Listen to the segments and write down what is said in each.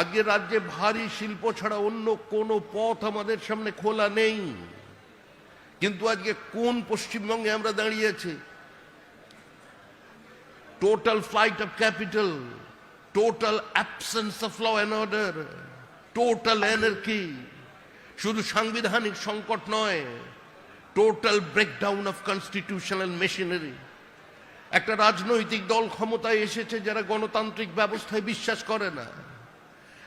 আজকে রাজ্যে ভারী শিল্প ছাড়া অন্য কোনো পথ আমাদের সামনে খোলা নেই। কিন্তু আজকে কোন পশ্চিমবঙ্গে আমরা দাঁড়িয়েছি? Total flight of capital total absence of law and order total anarchy শুধু সাংবিধানিক সংকট নয় total breakdown of constitutional machinery একটা রাজনৈতিক দল ক্ষমতায় এসেছে যারা গণতান্ত্রিক ব্যবস্থায় বিশ্বাস করে না।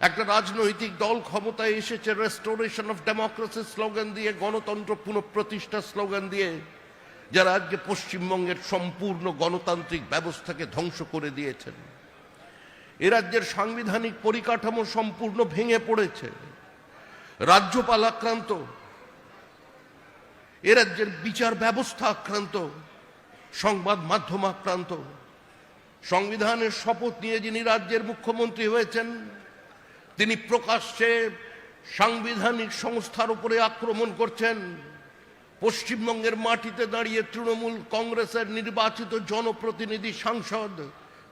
একটা রাজনৈতিক দল ক্ষমতায় এসেছে রেস্টোরেশন অফ ডেমোক্রেসি স্লোগান দিয়ে, গণতন্ত্র পুনঃপ্রতিষ্ঠা স্লোগান দিয়ে, যারা আজকে পশ্চিমবঙ্গের সম্পূর্ণ গণতান্ত্রিক ব্যবস্থাকে ধ্বংস করে দিয়েছেন। এ রাজ্যের সাংবিধানিক পরিকাঠামো সম্পূর্ণ ভেঙে পড়েছে। রাজ্যপাল আক্রান্ত। এ রাজ্যের বিচার ব্যবস্থা আক্রান্ত। সংবাদ মাধ্যম আক্রান্ত। সংবিধানের শপথ নিয়ে যিনি রাজ্যের মুখ্যমন্ত্রী হয়েছেন তিনি প্রকাশ্যে সাংবিধানিক সংস্থার উপরে আক্রমণ করছেন। পশ্চিমবঙ্গের মাটিতে দাঁড়িয়ে তৃণমূল কংগ্রেসের নির্বাচিত জনপ্রতিনিধি সাংসদ,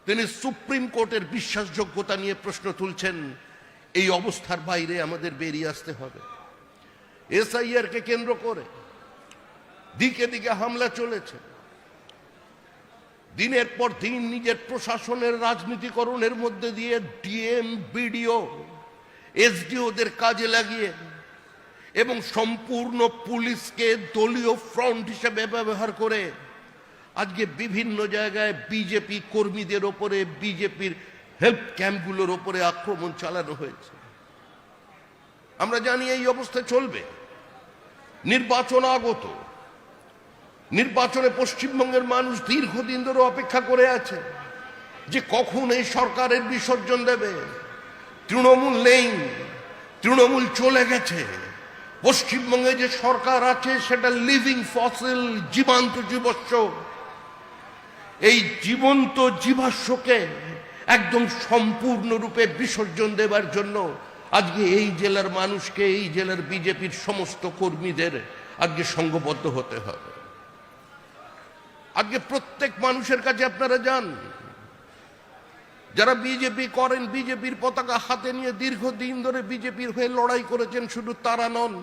তিনি সুপ্রিম কোর্টের বিশ্বাসযোগ্যতা নিয়ে প্রশ্ন তুলছেন। এই অবস্থার বাইরে আমাদের বেরিয়ে আসতে হবে। এসআইআর কে কেন্দ্র করে দিকে দিকে হামলা চলেছে। দিনের পর দিন নিজের প্রশাসনের রাজনীতিকরণের মধ্যে দিয়ে ডিএম, বিডিও এসডিওদের কাজে লাগিয়ে এবং সম্পূর্ণ পুলিশকে দলীয় ফ্রন্ট হিসেবে ব্যবহার করে আজকে বিভিন্ন জায়গায় বিজেপি কর্মীদের ওপরে বিজেপির হেল্প ক্যাম্পগুলোর ওপরে আক্রমণ চালানো হয়েছে। আমরা জানি এই অবস্থা চলবে। নির্বাচন আগত। নির্বাচনে পশ্চিমবঙ্গের মানুষ দীর্ঘদিন ধরে অপেক্ষা করে আছে যে কখন এই সরকারের বিসর্জন দেবে। তৃণমূল নেই, তৃণমূল চলে গেছে। পশ্চিমবঙ্গে যে সরকার আছে, সেটা লিভিং ফসিল জীবান্ত জীবস্ব। এই জীবন্ত জীবাশ্মকে একদম সম্পূর্ণরূপে বিসর্জন দেবার জন্য আজকে এই জেলার মানুষকে, এই জেলার বিজেপির সমস্ত কর্মীদের আজকে সংঘবদ্ধ হতে হবে। আজকে প্রত্যেক মানুষের কাছে আপনারা যান। যারা বিজেপি করেন বিজেপির পতাকা হাতে নিয়ে দীর্ঘদিন ধরে বিজেপির হয়ে লড়াই করেছেন শুধু তারা নন।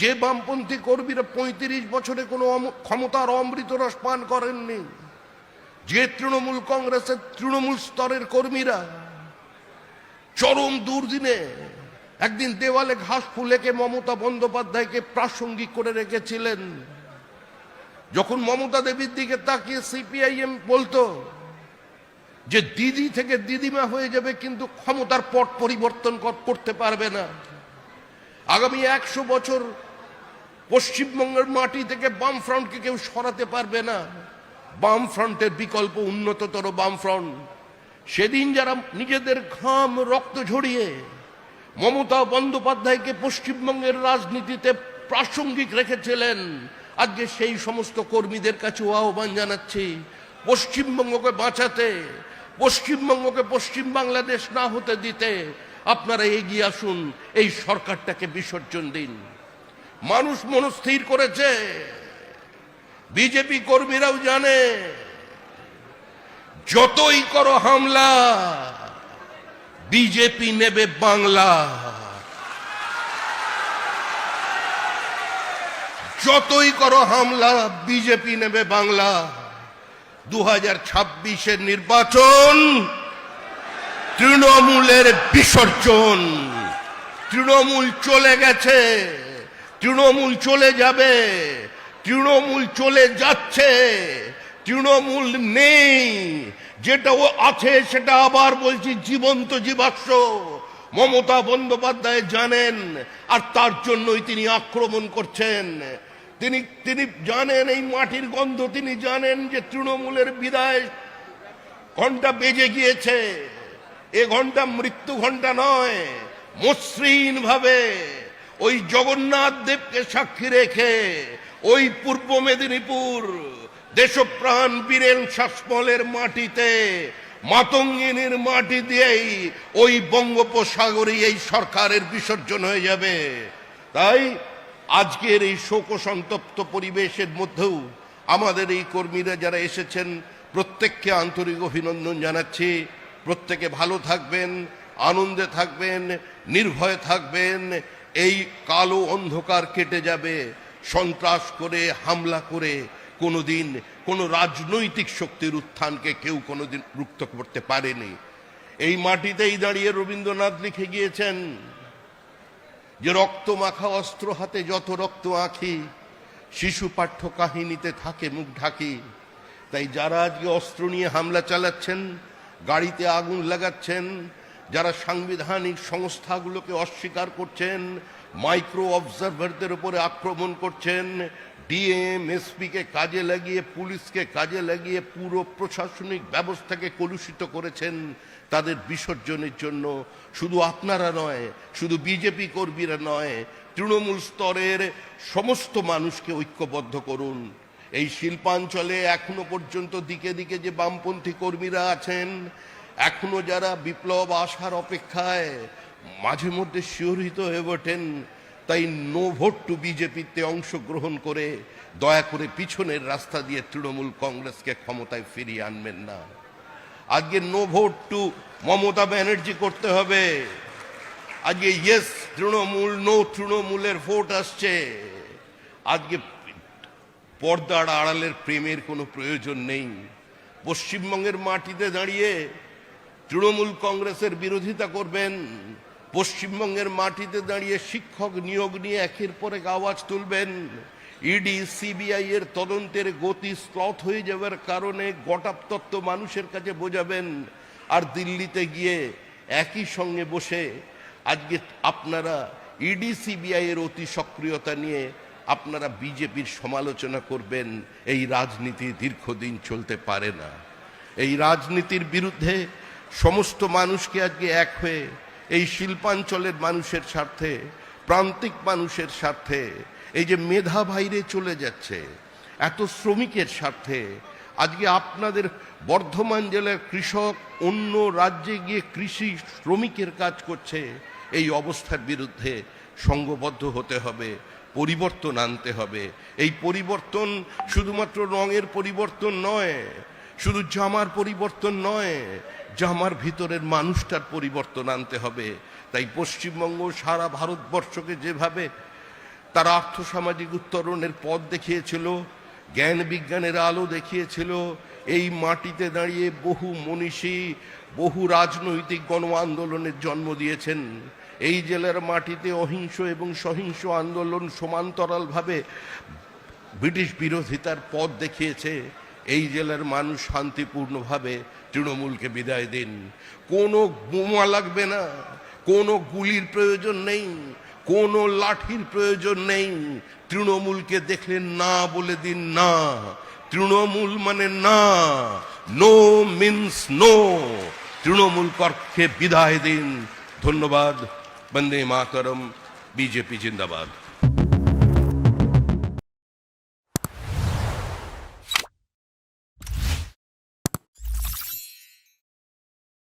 যে বামপন্থী কর্মীরা পঁয়ত্রিশ বছরে কোনো ক্ষমতার অমৃত রস পান করেননি, যে তৃণমূল কংগ্রেসের তৃণমূল স্তরের কর্মীরা চরম দুর্দিনে একদিন দেওয়ালে ঘাস ফুলেকে মমতা বন্দ্যোপাধ্যায়কে প্রাসঙ্গিক করে রেখেছিলেন। যখন মমতা দেবীর দিকে তাকিয়ে সিপিআইএম বলতো যে দিদি থেকে দিদিমা হয়ে যাবে কিন্তু ক্ষমতার পট পরিবর্তন করতে পারবে না। আগামী একশো বছর পশ্চিমবঙ্গের মাটি থেকে বাম ফ্রন্টকে কেউ সরাতে পারবে না। বাম ফ্রন্টের বিকল্প উন্নততর বাম ফ্রন্ট সেদিন যারা নিজেদের ঘাম রক্ত ঝরিয়ে মমতা বন্দ্যোপাধ্যায়কে পশ্চিমবঙ্গের রাজনীতিতে প্রাসঙ্গিক রেখেছিলেন, আজকে সেই সমস্ত কর্মীদের কাছে আহ্বান জানাচ্ছি, পশ্চিমবঙ্গকে বাঁচাতে পশ্চিমবঙ্গকে পশ্চিম বাংলাদেশ না হতে দিতে আপনারা এগিয়ে আসুন, এই সরকারটাকে বিসর্জন দিন। মানুষ মনস্থির করেছে, বিজেপি কর্মীরাও জানে, যতই করো হামলা, বিজেপি নেবে বাংলা। যতই করো হামলা, বিজেপি নেবে বাংলা। দু হাজার ছাব্বিশের নির্বাচন তৃণমূলের বিসর্জন। তৃণমূল চলে গেছে, তৃণমূল চলে যাবে, তৃণমূল চলে যাচ্ছে, তৃণমূল নেই। যেটা ও আছে সেটা আবার বলছি জীবন্ত জীবাশ্ম। মমতা বন্দ্যোপাধ্যায় জানেন, আর তার জন্যই তিনি আক্রমণ করছেন। তিনি তিনি জানেন এই মাটির গন্ধ, তিনি জানেন যে তৃণমূলের বিদায় ঘণ্টা বেজে গিয়েছে। এ ঘণ্টা মৃত্যু ঘণ্টা নয় মসৃণ ভাবে ওই জগন্নাথ দেবকে সাক্ষী রেখে ওই পূর্ব মেদিনীপুর দেশপ্রাণ বীরেন শাসমলের মাটিতে মাতঙ্গিনীর মাটি দিয়েই ওই বঙ্গোপসাগরে এই সরকারের বিসর্জন হয়ে যাবে। তাই আজকের এই শোক সন্তপ্ত পরিবেশের মধ্যেও আমাদের এই কর্মীরা যারা এসেছেন, প্রত্যেককে আন্তরিক অভিনন্দন জানাচ্ছি। প্রত্যেকে ভালো থাকবেন, আনন্দে থাকবেন, নির্ভয়ে থাকবেন। এই কালো অন্ধকার কেটে যাবে, সন্ত্রাস করে, হামলা করে কোনোদিন কোনো রাজনৈতিক শক্তির উত্থানকে কেউ কোনোদিন রুক্ত করতে পারেনি। এই মাটিতেই দাঁড়িয়ে রবীন্দ্রনাথ লিখে গিয়েছেন যে রক্ত মাখা অস্ত্র হাতে যত রক্ত আঁখি, শিশু পাঠ্য কাহিনীতে থাকে মুখ ঢাকি। তাই যারা আজকে অস্ত্র নিয়ে হামলা চালাচ্ছেন, গাড়িতে আগুন লাগাচ্ছেন, যারা সাংবিধানিক সংস্থাগুলোকে অস্বীকার করছেন, মাইক্রো অবজারভারদের উপরে আক্রমণ করছেন, ডিএম, এসপিকে কাজে লাগিয়ে, পুলিশকে কাজে লাগিয়ে পুরো প্রশাসনিক ব্যবস্থাকে কলুষিত করেছেন তাদের বিসর্জনের জন্য শুধু আপনারা নয়, শুধু বিজেপি কর্মীরা নয়, তৃণমূল স্তরের সমস্ত মানুষকে ঐক্যবদ্ধ করুন। এই শিল্পাঞ্চলে এখনও পর্যন্ত দিকে দিকে যে বামপন্থী কর্মীরা আছেন, এখনও যারা বিপ্লব আসার অপেক্ষায় মাঝে মধ্যে শিহরিত হয়ে ওঠেন, তাই নো ভোট টু বিজেপিতে অংশগ্রহণ করে দয়া করে পিছনের রাস্তা দিয়ে তৃণমূল কংগ্রেসকে ক্ষমতায় ফিরিয়ে আনবেন না। আজকে no vote to Mamata Banerjee করতে হবে। আজকে ইয়েস তৃণমূল নো তৃণমূলের ভোট আসছে। আজকে পর্দার আড়ালের প্রেমের কোনো প্রয়োজন নেই। পশ্চিমবঙ্গের মাটিতে দাঁড়িয়ে তৃণমূল কংগ্রেসের বিরোধিতা করবেন। পশ্চিমবঙ্গের মাটিতে দাঁড়িয়ে শিক্ষক নিয়োগ নিয়ে একের পর এক আওয়াজ তুলবেন। ইডি সিবিআই এর তদন্তের গতি স্লথ হয়ে যাওয়ার কারণে গটাপ তত্ত্ব মানুষের কাছে বোঝাবেন, আর দিল্লিতে গিয়ে একই সঙ্গে বসে আজকে আপনারা ইডি সিবিআই এর অতি সক্রিয়তা নিয়ে আপনারা বিজেপির সমালোচনা করবেন, এই রাজনীতি দীর্ঘদিন চলতে পারে না। এই রাজনীতির বিরুদ্ধে সমস্ত মানুষকে আজকে এক হয়ে এই শিল্পাঞ্চলের মানুষের স্বার্থে, প্রান্তিক মানুষের স্বার্থে এই যে মেধা বাইরে চলে যাচ্ছে, এত শ্রমিকের স্বার্থে, আজকে আপনাদের বর্ধমান জেলার কৃষক অন্য রাজ্যে গিয়ে কৃষি শ্রমিকের কাজ করছে, এই অবস্থার বিরুদ্ধে সংঘবদ্ধ হতে হবে, পরিবর্তন আনতে হবে। এই পরিবর্তন শুধুমাত্র রঙের পরিবর্তন নয়, শুধু জামার পরিবর্তন নয়, জামার ভিতরের মানুষটার পরিবর্তন আনতে হবে। তাই পশ্চিমবঙ্গ সারা ভারতবর্ষকে যেভাবে তারা আর্থসামাজিক উত্তরণের পথ দেখিয়েছিল, জ্ঞান বিজ্ঞানের আলো দেখিয়েছিল। এই মাটিতে দাঁড়িয়ে বহু মনীষী, বহু রাজনৈতিক গণ আন্দোলনের জন্ম দিয়েছেন। এই জেলার মাটিতে অহিংস এবং সহিংস আন্দোলন সমান্তরালভাবে ব্রিটিশ বিরোধিতার পথ দেখিয়েছে। এই জেলার মানুষ শান্তিপূর্ণভাবে তৃণমূলকে বিদায় দিন। কোনো বোমা লাগবে না, কোনো গুলির প্রয়োজন নেই। কোনো লাঠির প্রয়োজন নেই। তৃণমূলকে দেখলে না বলে দিন না। তৃণমূল মানে না। নো মিন্স নো তৃণমূল পক্ষে বিদায় দিন। ধন্যবাদ। বন্দে মাতরম। বিজেপি জিন্দাবাদ।